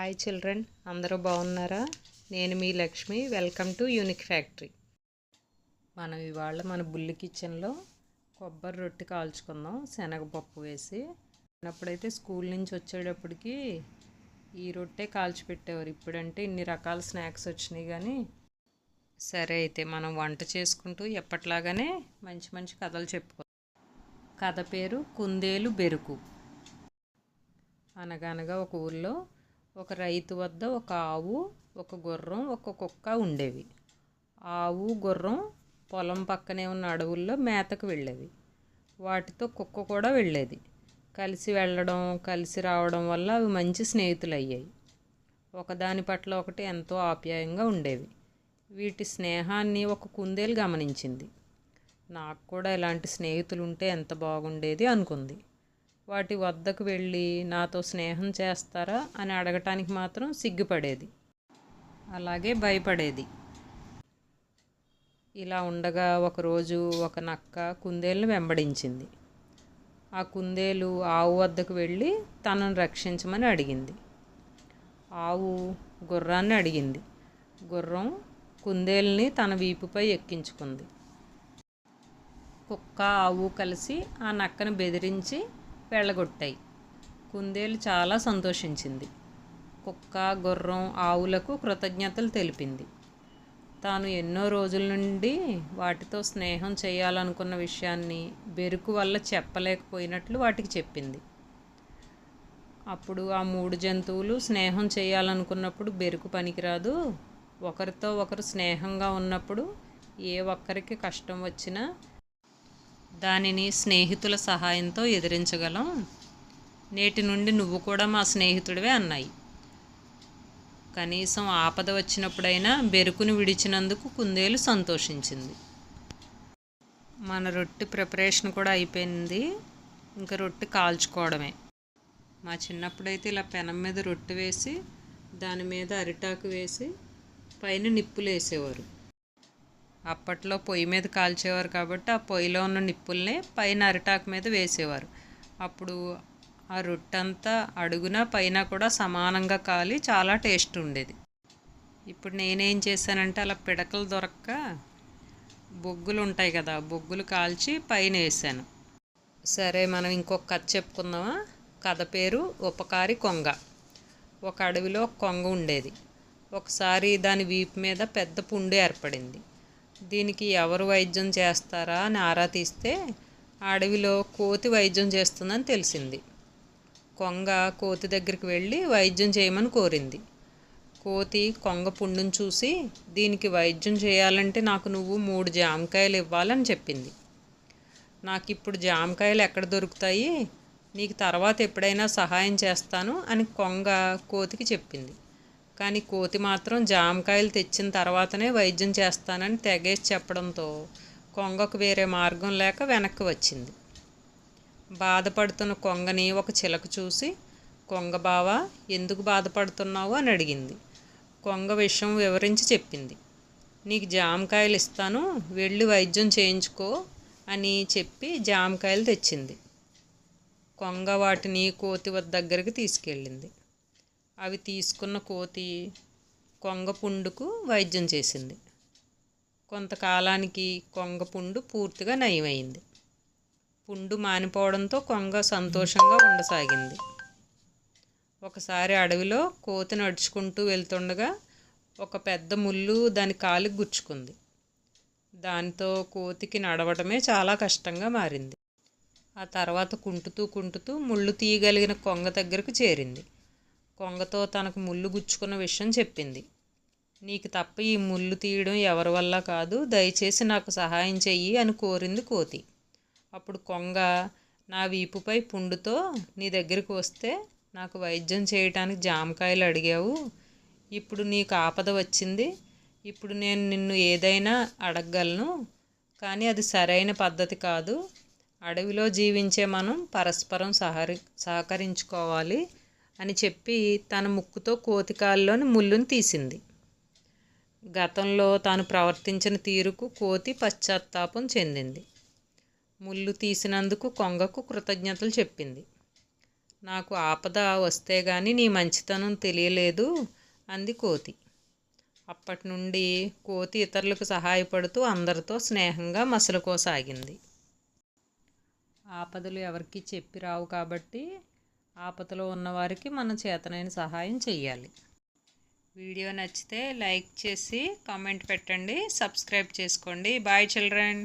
Hi children అందరూ బాగున్నారా? నేను మీ Lakshmi welcome to unique factory మనం ఇవాళ మన బుల్లి కిచెన్లో కొబ్బరి రొట్టె కాల్చుకుందాం శనగపప్పు వేసి. చిన్నప్పుడైతే స్కూల్ నుంచి వచ్చేటప్పటికి ఈ రొట్టె కాల్చి పెట్టేవారు ఇప్పుడంటే ఇన్ని రకాల స్నాక్స్ వచ్చినాయి కానీ సరే అయితే మనం వంట చేసుకుంటూ ఎప్పట్లాగానే మంచి మంచి కథలు చెప్పుకో. కథ పేరు కుందేలు బెరుకు. అనగనగా ఒక ఊళ్ళో ఒక రైతు వద్ద ఒక ఆవు ఒక గుర్రం ఒక కుక్క ఉండేవి. ఆవు గుర్రం పొలం పక్కనే ఉన్న అడవుల్లో మేతకు వెళ్ళేవి. వాటితో కుక్క కూడా వెళ్ళేది. కలిసి వెళ్ళడం కలిసి రావడం వల్ల అవి మంచి స్నేహితులు అయ్యాయి ఒకదాని పట్ల ఒకటి ఎంతో ఆప్యాయంగా ఉండేవి. వీటి స్నేహాన్ని ఒక కుందేలు గమనించింది. నాకు కూడా ఇలాంటి స్నేహితులు ఉంటే ఎంత బాగుండేది అనుకుంది. వాటి వద్దకు వెళ్ళి నాతో స్నేహం చేస్తారా అని అడగటానికి మాత్రం సిగ్గుపడేది. అలాగే భయపడేది. ఇలా ఉండగా ఒకరోజు ఒక నక్క కుందేలును వెంబడించింది. ఆ కుందేలు ఆవు వద్దకు వెళ్ళి తనను రక్షించమని అడిగింది. ఆవు గుర్రాన్ని అడిగింది. గుర్రం కుందేల్ని తన వీపుపై ఎక్కించుకుంది. కుక్క ఆవు కలిసి ఆ నక్కను బెదిరించి వెళ్ళగొట్టాయి కుందేలు చాలా సంతోషించింది. కుక్క గుర్రం ఆవులకు కృతజ్ఞతలు తెలిపింది. తాను ఎన్నో రోజుల నుండి వాటితో స్నేహం చేయాలనుకున్న విషయాన్ని బెరుకు వల్ల చెప్పలేకపోయినట్లు వాటికి చెప్పింది. అప్పుడు ఆ మూడు జంతువులు స్నేహం చేయాలనుకున్నప్పుడు బెరుకు పనికిరాదు. ఒకరితో ఒకరు స్నేహంగా ఉన్నప్పుడు ఏ ఒక్కరికి కష్టం వచ్చినా దానిని స్నేహితుల సహాయంతో ఎదిరించగలం. నేటి నుండి నువ్వు కూడా మా స్నేహితుడివే అన్నాయి. కనీసం ఆపద వచ్చినప్పుడైనా బెరుకును విడిచినందుకు కుందేలు సంతోషించింది. మన రొట్టె ప్రిపరేషన్ కూడా అయిపోయింది. ఇంకా రొట్టె కాల్చుకోవడమే. మా చిన్నప్పుడైతే ఇలా పెనం మీద రొట్టె వేసి దాని మీద అరిటాకు వేసి పైన నిప్పులు వేసేవారు అప్పట్లో పొయ్యి మీద కాల్చేవారు కాబట్టి ఆ పొయ్యిలో ఉన్న నిప్పుల్ని పైన అరిటాకు మీద వేసేవారు. అప్పుడు ఆ రొట్టంతా అడుగున పైన కూడా సమానంగా కాలి చాలా టేస్ట్ ఉండేది. ఇప్పుడు నేనేం చేశానంటే అలా పిడకలు దొరక్క బొగ్గులు ఉంటాయి కదా బొగ్గులు కాల్చి పైన వేసాను. సరే మనం ఇంకొక కథ చెప్పుకుందామా? కథ పేరు ఉపకారి కొంగ. ఒక అడవిలో కొంగ ఉండేది. ఒకసారి దాని వీపు మీద పెద్ద పుండు ఏర్పడింది. దీనికి ఎవరు వైద్యం చేస్తారా అని ఆరా తీస్తే అడవిలో కోతి వైద్యం చేస్తుందని తెలిసింది. కొంగ కోతి దగ్గరికి వెళ్ళి వైద్యం చేయమని కోరింది. కోతి కొంగ పుండును చూసి దీనికి వైద్యం చేయాలంటే నాకు నువ్వు మూడు జామకాయలు ఇవ్వాలని చెప్పింది. నాకు ఇప్పుడు జామకాయలు ఎక్కడ దొరుకుతాయి? నీకు తర్వాత ఎప్పుడైనా సహాయం చేస్తాను అని కొంగ కోతికి చెప్పింది. కానీ కోతి మాత్రం జామకాయలు తెచ్చిన తర్వాతనే వైద్యం చేస్తానని తెగేసి చెప్పడంతో కొంగకు వేరే మార్గం లేక వెనక్కి వచ్చింది. బాధపడుతున్న కొంగని ఒక చిలక చూసి కొంగ బావా ఎందుకు బాధపడుతున్నావు? అని అడిగింది. కొంగ విషయం వివరించి చెప్పింది. నీకు జామకాయలు ఇస్తాను వెళ్ళి వైద్యం చేయించుకో అని చెప్పి జామకాయలు తెచ్చింది. కొంగ వాటిని కోతి దగ్గరికి తీసుకెళ్ళింది. అవి తీసుకున్న కోతి కొంగ పుండుకు వైద్యం చేసింది. కొంతకాలానికి కొంగ పుండు పూర్తిగా నయమైంది. పుండు మానిపోవడంతో కొంగ సంతోషంగా ఉండసాగింది. ఒకసారి అడవిలో కోతి నడుచుకుంటూ వెళ్తుండగా ఒక పెద్ద ముళ్ళు దాని కాలికి గుచ్చుకుంది. దానితో కోతికి నడవటమే చాలా కష్టంగా మారింది. ఆ తర్వాత కుంటుతూ కుంటుతూ ముళ్ళు తీయగలిగిన కొంగ దగ్గరకు చేరింది. కొంగతో తనకు ముళ్ళు గుచ్చుకున్న విషయం చెప్పింది. నీకు తప్ప ఈ ముళ్ళు తీయడం ఎవరి వల్ల కాదు దయచేసి నాకు సహాయం చెయ్యి అని కోరింది కోతి. అప్పుడు కొంగ నా వీపుపై పుండుతో నీ దగ్గరికి వస్తే నాకు వైద్యం చేయటానికి జామకాయలు అడిగావు. ఇప్పుడు నీకు ఆపద వచ్చింది. ఇప్పుడు నేను నిన్ను ఏదైనా అడగగలను కానీ అది సరైన పద్ధతి కాదు. అడవిలో జీవించే మనం పరస్పరం సహరి సహకరించుకోవాలి. అని చెప్పి తన ముక్కుతో కోతికాల్లోని ముళ్ళును తీసింది. గతంలో తాను ప్రవర్తించిన తీరుకు కోతి పశ్చాత్తాపం చెందింది. ముళ్ళు తీసినందుకు కొంగకు కృతజ్ఞతలు చెప్పింది. నాకు ఆపద వస్తే గాని నీ మంచితనం తెలియలేదు అంది కోతి. అప్పటి నుండి కోతి ఇతరులకు సహాయపడుతూ అందరితో స్నేహంగా మసలుకోసాగింది. ఆపదలు ఎవరికి చెప్పి రావు కాబట్టి ఆపదలో ఉన్నవారికి మన చేతనైన సహాయం చేయాలి వీడియో నచ్చితే లైక్ చేసి కామెంట్ పెట్టండి సబ్స్క్రైబ్ చేసుకోండి. Bye children.